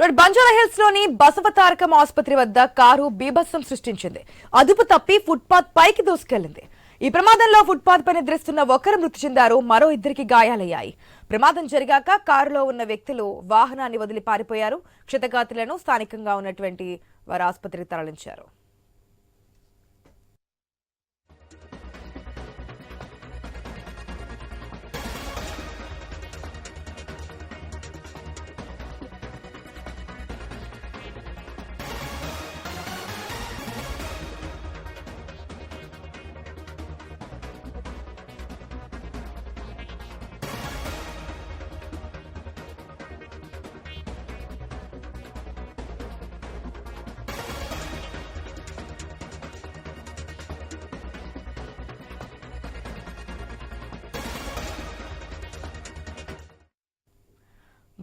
రెండు బంజారా హిల్స్లోని బసవతారకం ఆసుపత్రి వద్ద కారు బీభత్సం సృష్టించింది. అదుపు తప్పి ఫుట్పాత్ పైకి దూసుకెళ్ళింది ఈ ప్రమాదంలో ఫుట్పాత్ పై నిద్రిస్తున్న ఒకరు మృతి చెందారు మరో ఇద్దరికి గాయాలయ్యాయి. ప్రమాదం జరిగాక కారులో ఉన్న వ్యక్తులు వాహనాన్ని వదిలి పారిపోయారు. క్షతగాతులను స్థానికంగా ఉన్నటువంటి వారు ఆసుపత్రికి తరలించారు.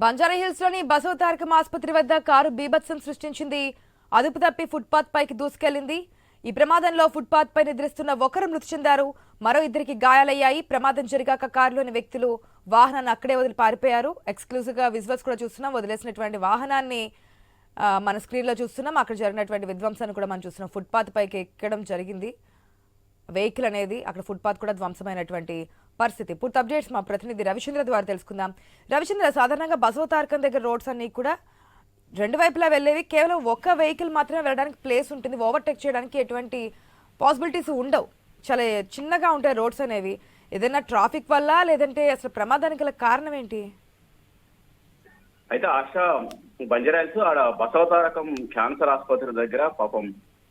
బంజారా హిల్స్లోని బసవతారకం ఆసుపత్రి వద్ద కారు బీభత్సం సృష్టించింది. అదుపు తప్పి ఫుట్పాత్ పైకి దూసుకెళ్ళింది ఈ ప్రమాదంలో ఫుట్పాత్ పై నిద్రిస్తున్న ఒకరు మృతి చెందారు. మరో ఇద్దరికి గాయాలయ్యాయి. ప్రమాదం జరిగాక కారులోని వ్యక్తులు వాహనాన్ని అక్కడే వదిలి పారిపోయారు. ఎక్స్క్లూజివ్గా విజువల్స్ కూడా చూస్తున్నాం. వదిలేసినటువంటి వాహనాన్ని మన స్క్రీన్లో చూస్తున్నాం. అక్కడ జరిగినటువంటి విధ్వంసాన్ని కూడా మనం చూస్తున్నాం. ఫుట్పాత్ పైకి ఎక్కడం జరిగింది. వెహికల్ అనేది అక్కడ ఫుట్పాత్ కూడా ధ్వంసమైనటువంటి పరిస్థితి. పూర్తి అప్డేట్స్ మా ప్రతినిధి రవిచంద్ర ద్వారా తెలుసుకుందాం. రవిచంద్ర సాధారణంగా బసవతారకం దగ్గర రోడ్స్ అన్ని కూడా రెండు వైపులా వెళ్ళేవి. కేవలం ఒక్క వెహికల్ మాత్రమే వెళ్ళడానికి ప్లేస్ ఉంటుంది. ఓవర్టేక్ చేయడానికి ఎటువంటి పాసిబిలిటీస్ ఉండవు. చాలా చిన్నగా ఉంటాయి రోడ్స్ అనేవి. ఏదైనా ట్రాఫిక్ వల్ల లేదంటే అసలు ప్రమాదానికి గల కారణం ఏంటి? అయితే ఆశ బంజరాయిల్స్ ఆడ బసవతారకం క్యాన్సర్ ఆసుపత్రి దగ్గర పాపం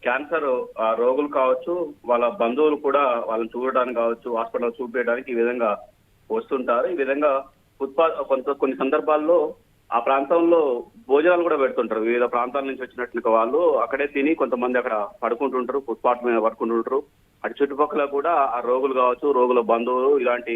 క్యాన్సర్ ఆ, రోగులు కావచ్చు వాళ్ళ బంధువులు కూడా వాళ్ళని చూడడానికి కావచ్చు హాస్పిటల్ చూపించడానికి ఈ విధంగా వస్తుంటారు. ఈ విధంగా ఫుట్పాత్ కొంత కొన్ని సందర్భాల్లో ఆ ప్రాంతంలో భోజనాలు కూడా పెడుతుంటారు. వివిధ ప్రాంతాల నుంచి వచ్చినట్టుగా వాళ్ళు అక్కడే తిని కొంతమంది అక్కడ పడుకుంటుంటారు ఫుట్పాత్ మీద పడుకుంటుంటారు. అటు చుట్టుపక్కల కూడా ఆ రోగులు కావచ్చు రోగుల బంధువులు ఇలాంటి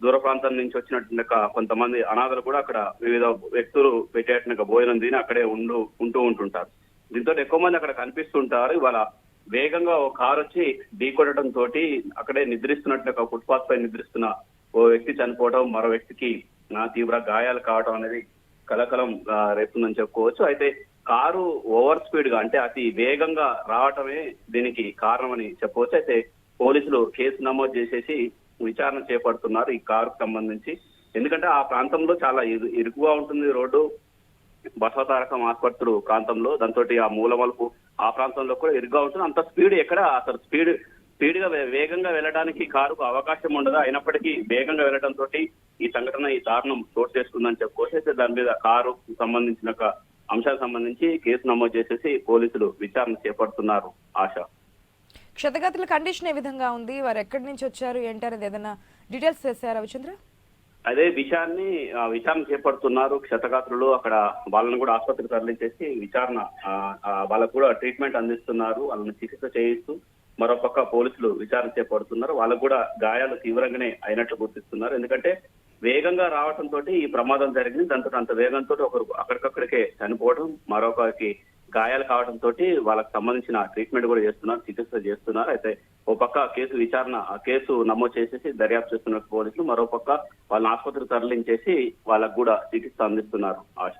దూర ప్రాంతం నుంచి వచ్చినట్టు కొంతమంది అనాథలు కూడా అక్కడ వివిధ వ్యక్తులు పెట్టేట భోజనం తిని అక్కడే ఉండు ఉంటూ ఉంటుంటారు. దీంతో ఎక్కువ మంది అక్కడ కనిపిస్తుంటారు. ఇవాళ వేగంగా ఓ కారు వచ్చి ఢీకొట్టడం తోటి అక్కడే నిద్రిస్తున్నట్లుగా ఫుట్పాత్ పై నిద్రిస్తున్న ఓ వ్యక్తి చనిపోవడం మరో వ్యక్తికి తీవ్ర గాయాలు కావడం అనేది కలకలం రేపుందని చెప్పుకోవచ్చు. అయితే కారు ఓవర్ స్పీడ్గా అంటే అతి వేగంగా రావటమే దీనికి కారణమని చెప్పవచ్చు. అయితే పోలీసులు కేసు నమోదు చేసేసి విచారణ చేపడుతున్నారు ఈ కారుకు సంబంధించి. ఎందుకంటే ఆ ప్రాంతంలో చాలా ఇరు- ఇరుకుగా ఉంటుంది రోడ్డు. బసవతారకం ఆసుపత్రి ప్రాంతంలో దాంతో ఆ మూలమలుపు ఆ ప్రాంతంలో కూడా ఇరుగ్గా ఉంటుంది. అంత స్పీడ్ ఎక్కడ? అసలు స్పీడ్ స్పీడ్గా వేగంగా వెళ్ళడానికి కారుకు అవకాశం ఉండదు? అయినప్పటికీ వేగంగా వెళ్ళడం తోటి ఈ సంఘటన ఈ దారుణం చోటు చేసుకుందని చెప్పుకోవచ్చు అయితే దాని మీద కారు సంబంధించిన అంశాలకు సంబంధించి కేసు నమోదు చేసేసి పోలీసులు విచారణ చేపడుతున్నారు ఆశ. క్షతగాతుల కండిషన్ ఏ విధంగా ఉంది? వారు ఎక్కడి నుంచి వచ్చారు? ఏంటారు ఏదైనా డీటెయిల్స్ చేశారా రవిచంద్ర? అదే విషయాన్ని ఆ, విచారణ చేపడుతున్నారు క్షతగాత్రులు. అక్కడ వాళ్ళని కూడా ఆసుపత్రికి తరలించేసి విచారణ ఆ, వాళ్ళకు కూడా ట్రీట్మెంట్ అందిస్తున్నారు. వాళ్ళని చికిత్స చేయిస్తూ మరోపక్క పోలీసులు విచారణ చేపడుతున్నారు. వాళ్ళకు కూడా గాయాలు తీవ్రంగానే అయినట్లు గుర్తిస్తున్నారు. ఎందుకంటే వేగంగా రావటంతో ఈ ప్రమాదం జరిగింది. దాంతో అంత వేగంతో ఒకరు అక్కడికక్కడికే చనిపోవడం మరొకరికి గాయాలు కావడంతో వాళ్ళకి సంబంధించిన ట్రీట్మెంట్ కూడా చేస్తున్నారు చికిత్స చేస్తున్నారు. అయితే ఓ పక్క కేసు విచారణ ఆ కేసు నమోదు చేసేసి దర్యాప్తు చేస్తున్నట్టు పోలీసులు మరో పక్క వాళ్ళని ఆసుపత్రికి తరలించేసి వాళ్ళకు కూడా చికిత్స అందిస్తున్నారు ఆశ.